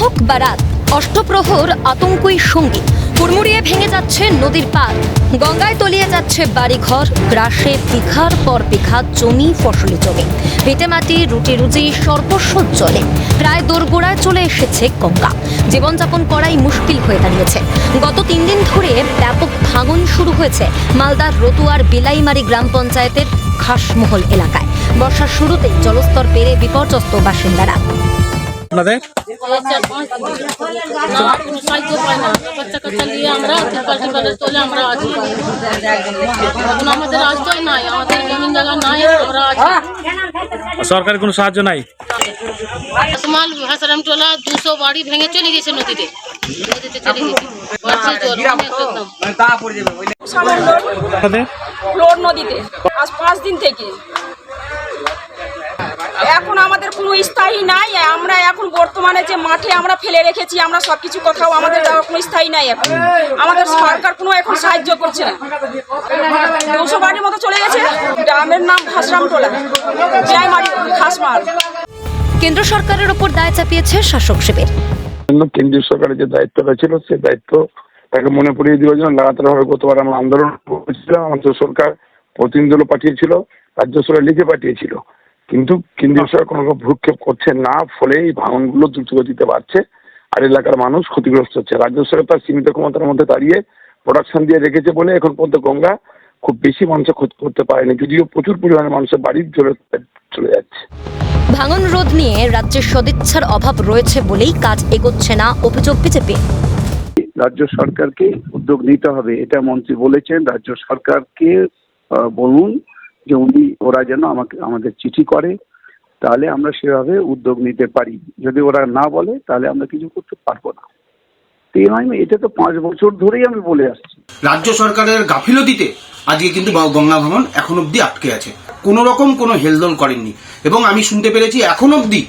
বা রাত, অষ্টপ্রহর আতঙ্কই সঙ্গী। হুড়মুড়িয়ে ভেঙে যাচ্ছে নদীর পার গঙ্গায় তলিয়ে যাচ্ছে বাড়িঘর। গ্রাসে বিঘার পর বিঘা জমি ফসলি জমি। ভিটেমাটি রুটি রুজি সর্বস্ব জলে। প্রায় দোরগোড়ায় চলে এসেছে গঙ্গা। জীবনযাপন করাই মুশকিল হয়ে দাঁড়িয়েছে। গত তিন দিন ধরে ব্যাপক ভাঙন শুরু হয়েছে মালদার রতুয়ার বিলাইমারি গ্রাম পঞ্চায়েতের খাসমহল এলাকায়। বর্ষার শুরুতেই জলস্তর পেরে বিপর্যস্ত বাসিন্দারা। আপনাদের চার পাঁচ না কোনো সাহায্য পাই না বাচ্চা কাচ্চা নিয়ে আমরা টিপাল টিপালে চলে আমরা আছি এখন আমাদের আশ্রয় নাই আমাদের জমিন জায়গা নাই আমরা আছি সরকারি কোনো সাহায্য নাই আসমাল হাসারাম টোলা দুশো বাড়ি ভেঙে চলে গেছে নদীতে নদীতে চলে গেছে বাড়ছে জল অনেক একদম আপনাদের ফ্লোর নদীতে আজ পাঁচ দিন থেকে এখন আমাদের কোনো স্থায়ী নাই আমরা এখন বর্তমানে যে মাঠে আমরা ফেলে রেখেছি আমরা সবকিছু কোথাও আমাদের কোনো স্থায়ী নাই এখন। আমাদের সরকার কোনো এখন সাহায্য করছে না। দুশো বাড়ির মতো চলে গেছে। গ্রামের নাম ভাসরাম টোলা জয়মারি খাসমার কেন্দ্র সরকারের উপর দায় চাপিয়েছে শাসক শিবির। কেন্দ্রীয় সরকারের যে দায়িত্বটা ছিল সে দায়িত্ব তাকে মনে পড়িয়ে দেওয়ার জন্য লাগাতার ভাবে গতবার আমরা আন্দোলন করেছিলাম। আমাদের সরকার প্রতিনিধিগুলো পাঠিয়েছিল রাজ্য সরকার লিখে পাঠিয়েছিল। কিন্তু কেন্দ্রীয় সরকার কোনো রকম ভ্রুক্ষেপ করছে না ফলে এই ভাঙনগুলো দ্রুতগতিতে বাড়ছে। আর এলাকার মানুষ ক্ষতিগ্রস্ত হচ্ছে। রাজ্য সরকার তার সীমিত ক্ষমতার মধ্যে দাঁড়িয়ে প্রোডাকশন দিয়ে রেখেছে বলে এখন পর্যন্ত গঙ্গা খুব বেশি মানুষের ক্ষতি করতে পারেনি যদিও প্রচুর পরিমাণে মানুষের বাড়ির চলে চলে যাচ্ছে। ভাঙন রোধ নিয়ে রাজ্যের সদিচ্ছার অভাব রয়েছে বলেই কাজ এগোচ্ছে না অভিযোগ বিজেপি। রাজ্য সরকারকে উদ্যোগ নিতে হবে এটা মন্ত্রী বলেছেন। রাজ্য সরকারকে আহ, বলুন যে উনি ওরা যেন আমাকে, আমাদের চিঠি করে, তাহলে আমরা সেভাবে উদ্যোগ নিতে পারি। যদি ওরা না বলে, তাহলে আমরা কিছু করতে পারব না। এটা তো পাঁচ বছর ধরেই আমি বলে আসছি। রাজ্য সরকারের গাফিলতিতে আজকে কিন্তু গঙ্গা ভাঙন এখন অব্দি আটকে আছে। কোনো রকম কোনো হেলদোল করেননি। এবং আমি শুনতে পেরেছি এখন অব্দি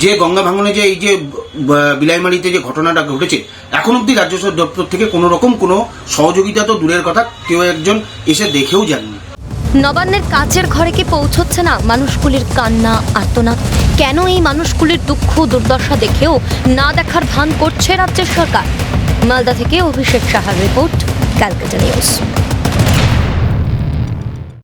যে গঙ্গা ভাঙনে যে এই যে বিলাইমারিতে যে ঘটনাটা ঘটেছে, এখন অব্দি রাজ্য সর- দপ্তর থেকে কোনো রকম কোনো সহযোগিতা তো দূরের কথা, কেউ একজন এসে দেখেও যাননি। নবান্নের কাচের ঘরে কি পৌঁছচ্ছে না মানুষগুলির কান্না, আর্তনাদ? কেন এই মানুষগুলির দুঃখ দুর্দশা দেখেও না দেখার ভান করছে রাজ্যের সরকার? মালদা থেকে অভিষেক সাহার রিপোর্ট, ক্যালকাটা নিউজ।